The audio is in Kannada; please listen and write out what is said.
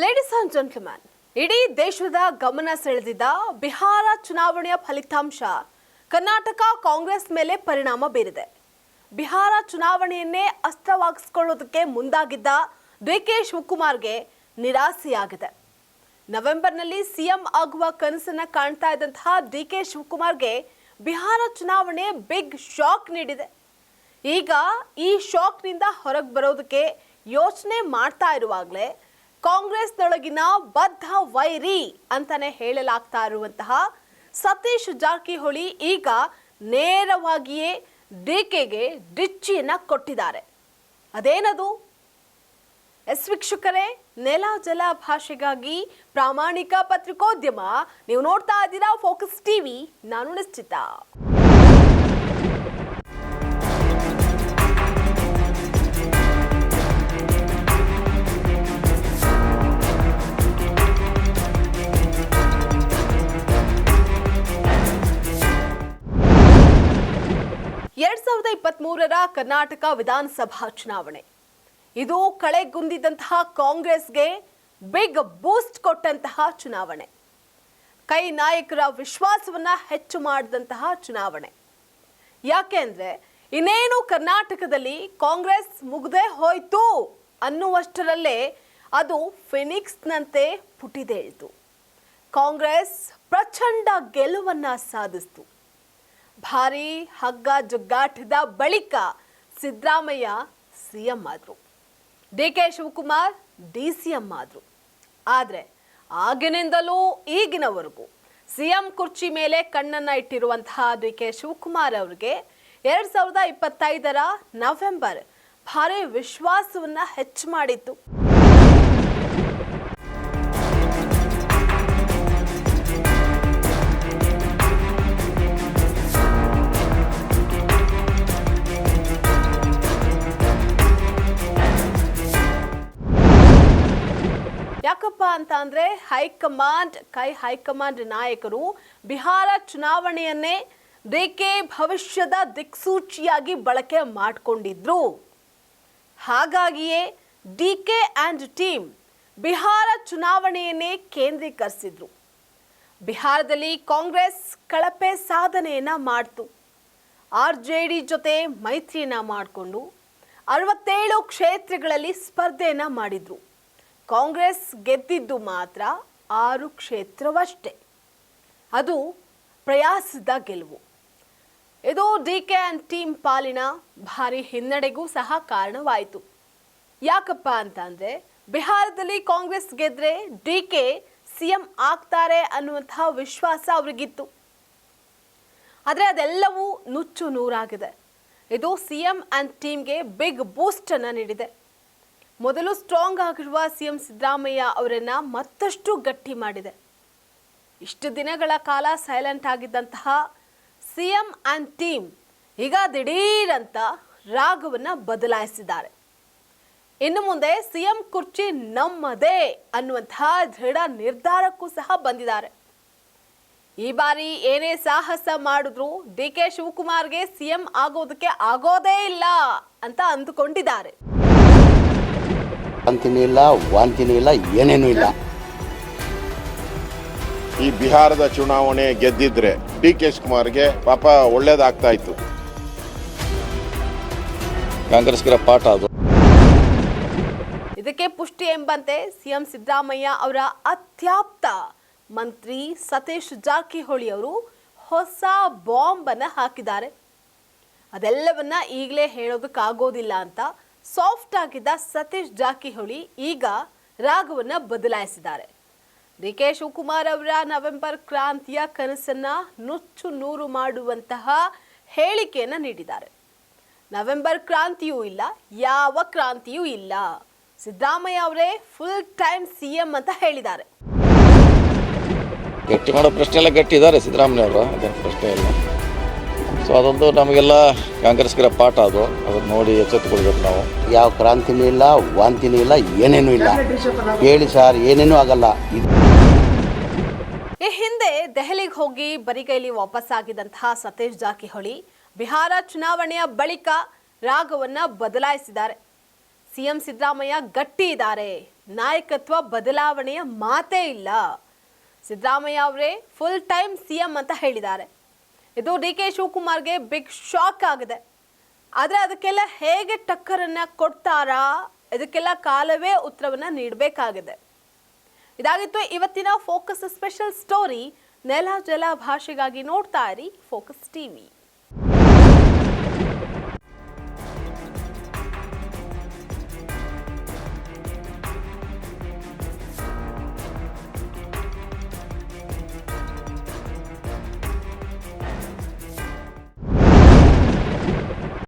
ಲೇಡೀಸ್ ಅಂಡ್ ಜೆಂಟ್ಲ್ಮ್ಯಾನ್ ಇಡೀ ದೇಶದ ಗಮನ ಸೆಳೆದಿದ್ದ ಬಿಹಾರ ಚುನಾವಣೆಯ ಫಲಿತಾಂಶ ಕರ್ನಾಟಕ ಕಾಂಗ್ರೆಸ್ ಮೇಲೆ ಪರಿಣಾಮ ಬೀರಿದೆ. ಬಿಹಾರ ಚುನಾವಣೆಯನ್ನೇ ಅಸ್ತ್ರವಾಗಿಸಿಕೊಳ್ಳೋದಕ್ಕೆ ಮುಂದಾಗಿದ್ದ ಡಿ ಕೆ ಶಿವಕುಮಾರ್ಗೆ ನಿರಾಸೆಯಾಗಿದೆ. ನವೆಂಬರ್ನಲ್ಲಿ ಸಿಎಂ ಆಗುವ ಕನಸನ್ನು ಕಾಣ್ತಾ ಇದ್ದಂತಹ ಡಿ ಕೆ ಶಿವಕುಮಾರ್ಗೆ ಬಿಹಾರ ಚುನಾವಣೆ ಬಿಗ್ ಶಾಕ್ ನೀಡಿದೆ. ಈಗ ಈ ಶಾಕ್ನಿಂದ ಹೊರಗೆ ಬರೋದಕ್ಕೆ ಯೋಚನೆ ಮಾಡ್ತಾ ಇರುವಾಗಲೇ ಕಾಂಗ್ರೆಸ್ನೊಳಗಿನ ಬದ್ಧ ವೈರಿ ಅಂತಾನೆ ಹೇಳಲಾಗ್ತಾ ಇರುವಂತಹ ಸತೀಶ್ ಜಾರಕಿಹೊಳಿ ಈಗ ನೇರವಾಗಿಯೇ ಡಿಕೆಗೆ ಡಿಚ್ಚಿಯನ್ನ ಕೊಟ್ಟಿದ್ದಾರೆ. ಅದೇನದು? ಎಸ್ ವೀಕ್ಷಕರೇ, ನೆಲ ಜಲ ಭಾಷೆಗಾಗಿ ಪ್ರಾಮಾಣಿಕ ಪತ್ರಿಕೋದ್ಯಮ. ನೀವು ನೋಡ್ತಾ ಇದ್ದೀರಾ ಫೋಕಸ್ ಟಿವಿ. ನಾನು ನಿಶ್ಚಿತ. ಸಾವಿರದ ಇಪ್ಪತ್ತ್ ಕರ್ನಾಟಕ ವಿಧಾನಸಭಾ ಚುನಾವಣೆ. ಇದು ಕಳೆಗುಂದಿದಂತಹ ಕಾಂಗ್ರೆಸ್ಗೆ ಬಿಗ್ ಬೂಸ್ಟ್ ಕೊಟ್ಟಂತಹ ಚುನಾವಣೆ. ಕೈ ನಾಯಕರ ವಿಶ್ವಾಸವನ್ನ ಹೆಚ್ಚು ಮಾಡಿದಂತಹ ಚುನಾವಣೆ. ಯಾಕೆ ಅಂದ್ರೆ, ಇನ್ನೇನು ಕರ್ನಾಟಕದಲ್ಲಿ ಕಾಂಗ್ರೆಸ್ ಮುಗ್ದೇ ಹೋಯ್ತು ಅನ್ನುವಷ್ಟರಲ್ಲೇ ಅದು ಫಿನಿಕ್ಸ್ನಂತೆ ಪುಟಿದೇಳ್ತು. ಕಾಂಗ್ರೆಸ್ ಪ್ರಚಂಡ ಗೆಲುವನ್ನ ಸಾಧಿಸಿತು. ಭಾರಿ ಹಗ್ಗ ಜಗ್ಗಾಟದ ಬಳಿಕ ಸಿದ್ದರಾಮಯ್ಯ ಸಿಎಂ ಆದರು. D K Shivakumar D C M ಆದರು. ಆದರೆ ಆಗಿನಿಂದಲೂ ಈಗಿನವರೆಗೂ ಸಿಎಂ ಕುರ್ಚಿ ಮೇಲೆ ಕಣ್ಣನ್ನು ಇಟ್ಟಿರುವಂತಹ ಡಿ ಕೆ ಶಿವಕುಮಾರ್ ಅವರಿಗೆ ಎರಡು ಸಾವಿರದ ಇಪ್ಪತ್ತೈದರ ನವೆಂಬರ್ ಭಾರಿ ವಿಶ್ವಾಸವನ್ನು ಹೆಚ್ಚು ಮಾಡಿತ್ತು. ಅಂತ ಅಂದ್ರೆ ಹೈಕಮಾಂಡ್, ಕೈ ಹೈಕಮಾಂಡ್ ನಾಯಕರು ಬಿಹಾರ ಚುನಾವಣೆಯನ್ನೇ ರೇಖೆ ಭವಿಷ್ಯದ ದಿಕ್ಸೂಚಿಯಾಗಿ ಬಳಕೆ ಮಾಡಿಕೊಂಡಿದ್ರು. ಹಾಗಾಗಿಯೇ D K and team Bihar ಚುನಾವಣೆಯನ್ನೇ ಕೇಂದ್ರೀಕರಿಸಿದ್ರು. ಬಿಹಾರದಲ್ಲಿ ಕಾಂಗ್ರೆಸ್ ಕಳಪೆ ಸಾಧನೆಯನ್ನ ಮಾಡ್ತು. ಆರ್ ಜೆ ಡಿ ಜೊತೆ ಮೈತ್ರಿಯನ್ನು ಮಾಡಿಕೊಂಡು ಅರವತ್ತೇಳು ಕ್ಷೇತ್ರಗಳಲ್ಲಿ ಸ್ಪರ್ಧೆಯನ್ನು ಮಾಡಿದ್ರು. ಕಾಂಗ್ರೆಸ್ ಗೆದ್ದಿದ್ದು ಮಾತ್ರ ಆರು ಕ್ಷೇತ್ರವಷ್ಟೇ. ಅದು ಪ್ರಯಾಸದ ಗೆಲುವು. ಇದು ಡಿ ಕೆ ಆ್ಯಂಡ್ ಟೀಮ್ ಪಾಲಿನ ಭಾರಿ ಹಿನ್ನಡೆಗೂ ಸಹ ಕಾರಣವಾಯಿತು. ಯಾಕಪ್ಪ ಅಂತ ಅಂದರೆ, ಬಿಹಾರದಲ್ಲಿ ಕಾಂಗ್ರೆಸ್ ಗೆದ್ರೆ ಡಿ ಕೆ ಸಿಎಂ ಆಗ್ತಾರೆ ಅನ್ನುವಂತಹ ವಿಶ್ವಾಸ ಅವರಿಗಿತ್ತು. ಆದರೆ ಅದೆಲ್ಲವೂ ನುಚ್ಚು ನೂರಾಗಿದೆ. ಇದು ಸಿಎಂ ಆ್ಯಂಡ್ ಟೀಮ್ಗೆ ಬಿಗ್ ಬೂಸ್ಟನ್ನು ನೀಡಿದೆ. ಮೊದಲು ಸ್ಟ್ರಾಂಗ್ ಆಗಿರುವ ಸಿಎಂ ಸಿದ್ದರಾಮಯ್ಯ ಅವರನ್ನ ಮತ್ತಷ್ಟು ಗಟ್ಟಿ ಮಾಡಿದೆ. ಇಷ್ಟು ದಿನಗಳ ಕಾಲ ಸೈಲೆಂಟ್ ಆಗಿದ್ದಂತಹ ಸಿಎಂ ಆ್ಯಂಡ್ ಟೀಮ್ ಈಗ ದಿಢೀರಂತ ರಾಗವನ್ನು ಬದಲಾಯಿಸಿದ್ದಾರೆ. ಇನ್ನು ಮುಂದೆ ಸಿಎಂ ಕುರ್ಚಿ ನಮ್ಮದೇ ಅನ್ನುವಂತಹ ದೃಢ ನಿರ್ಧಾರಕ್ಕೂ ಸಹ ಬಂದಿದ್ದಾರೆ. ಈ ಬಾರಿ ಏನೇ ಸಾಹಸ ಮಾಡಿದ್ರು ಡಿ ಕೆ ಶಿವಕುಮಾರ್ಗೆ ಸಿಎಂ ಆಗೋದಕ್ಕೆ ಆಗೋದೇ ಇಲ್ಲ ಅಂತ ಅಂದುಕೊಂಡಿದ್ದಾರೆ. ವಾಂತಿನೂ ಇಲ್ಲ ವಾಂತಿನೂ ಇಲ್ಲ ಏನೇನೂ ಇಲ್ಲ. ಈ ಬಿಹಾರದ ಚುನಾವಣೆ ಗೆದ್ದಿದ್ರೆ ಡಿ ಕೆ ಶಿವಕುಮಾರ್ಗೆ ಪಾಪ ಒಳ್ಳೇದಾಗ್ತಾ ಇತ್ತು. ಕಾಂಗ್ರೆಸ್ಗಿರೋ ಪಾಠ ಅದು. ಇದಕ್ಕೆ ಪುಷ್ಟಿ ಎಂಬಂತೆ ಸಿಎಂ ಸಿದ್ದರಾಮಯ್ಯ ಅವರ ಅತ್ಯಾಪ್ತ ಮಂತ್ರಿ ಸತೀಶ್ ಜಾರಕಿಹೊಳಿ ಅವರು ಹೊಸ ಬಾಂಬ್ ಅನ್ನ ಹಾಕಿದ್ದಾರೆ. ಅದೆಲ್ಲವನ್ನ ಈಗಲೇ ಹೇಳೋದಕ್ಕಾಗೋದಿಲ್ಲ ಅಂತ ಸಾಫ್ಟ್ ಆಗಿದ್ದ ಸತೀಶ್ ಜಾರಕಿಹೊಳಿ ಈಗ ರಾಗವನ್ನ ಬದಲಾಯಿಸಿದ್ದಾರೆ. ಡಿ ಕೆ ಶಿವಕುಮಾರ್ ಅವರ ನವೆಂಬರ್ ಕ್ರಾಂತಿಯ ಕನಸನ್ನ ನುಚ್ಚು ನೂರು ಮಾಡುವಂತಹ ಹೇಳಿಕೆಯನ್ನ ನೀಡಿದ್ದಾರೆ. ನವೆಂಬರ್ ಕ್ರಾಂತಿಯೂ ಇಲ್ಲ, ಯಾವ ಕ್ರಾಂತಿಯೂ ಇಲ್ಲ. ಸಿದ್ದರಾಮಯ್ಯ ಅವರೇ ಫುಲ್ ಟೈಮ್ ಸಿಎಂ ಅಂತ ಹೇಳಿದ್ದಾರೆ. ಗಟ್ಟಿ ಮಾಡೋ ಪ್ರಶ್ನೆ ಎಲ್ಲ ಗಟ್ಟಿ ಸಿದ್ದರಾಮಯ್ಯ ಅವರು ಪ್ರಶ್ನೆ ಇಲ್ಲ. ಸೊ ಅದೊಂದು ನಮಗೆಲ್ಲ ಕಾಂಗ್ರೆಸ್ಗಿರೋ ಪಾಠ ಅದು. ಅದನ್ನು ನೋಡಿ ಎಚ್ಚೆತ್ತುಕೊಳ್ಬೇಕು ನಾವು. ಯಾವ ಕ್ರಾಂತಿನೂ ಇಲ್ಲ ವಾಂತಿನೂ ಇಲ್ಲ ಏನೇನೂ ಇಲ್ಲ. ಹೇಳಿ ಸರ್ ಏನೇನೂ ಆಗಲ್ಲ. ಇದು ಈ ಹಿಂದೆ ದೆಹಲಿಗೆ ಹೋಗಿ ಬರಿಗೈಲಿ ವಾಪಸ್ ಆಗಿದ್ದಂತಹ ಸತೀಶ್ ಜಾಕಿಹೊಳಿ ಬಿಹಾರ ಚುನಾವಣೆಯ ಬಳಿಕ ರಾಗವನ್ನ ಬದಲಾಯಿಸಿದ್ದಾರೆ. ಸಿಎಂ ಸಿದ್ದರಾಮಯ್ಯ ಗಟ್ಟಿ ಇದ್ದಾರೆ. ನಾಯಕತ್ವ ಬದಲಾವಣೆಯ ಮಾತೇ ಇಲ್ಲ. ಸಿದ್ದರಾಮಯ್ಯ ಅವರೇ ಫುಲ್ ಟೈಮ್ ಸಿಎಂ ಅಂತ ಹೇಳಿದ್ದಾರೆ. ಇದು ಡಿ ಕೆ ಶಿವಕುಮಾರ್ಗೆ ಬಿಗ್ ಶಾಕ್ ಆಗಿದೆ. ಆದರೆ ಅದಕ್ಕೆಲ್ಲ ಹೇಗೆ ಟಕ್ಕರನ್ನ ಕೊಡ್ತಾರಾ? ಇದಕ್ಕೆಲ್ಲ ಕಾಲವೇ ಉತ್ತರವನ್ನು ನೀಡಬೇಕಾಗಿದೆ. ಇದಾಗಿತ್ತು ಇವತ್ತಿನ ಫೋಕಸ್ ಸ್ಪೆಷಲ್ ಸ್ಟೋರಿ ನೆಲ ಜಲ ಭಾಷೆಗಾಗಿ ನೋಡ್ತಾ ಇರಿ ಫೋಕಸ್ ಟಿವಿ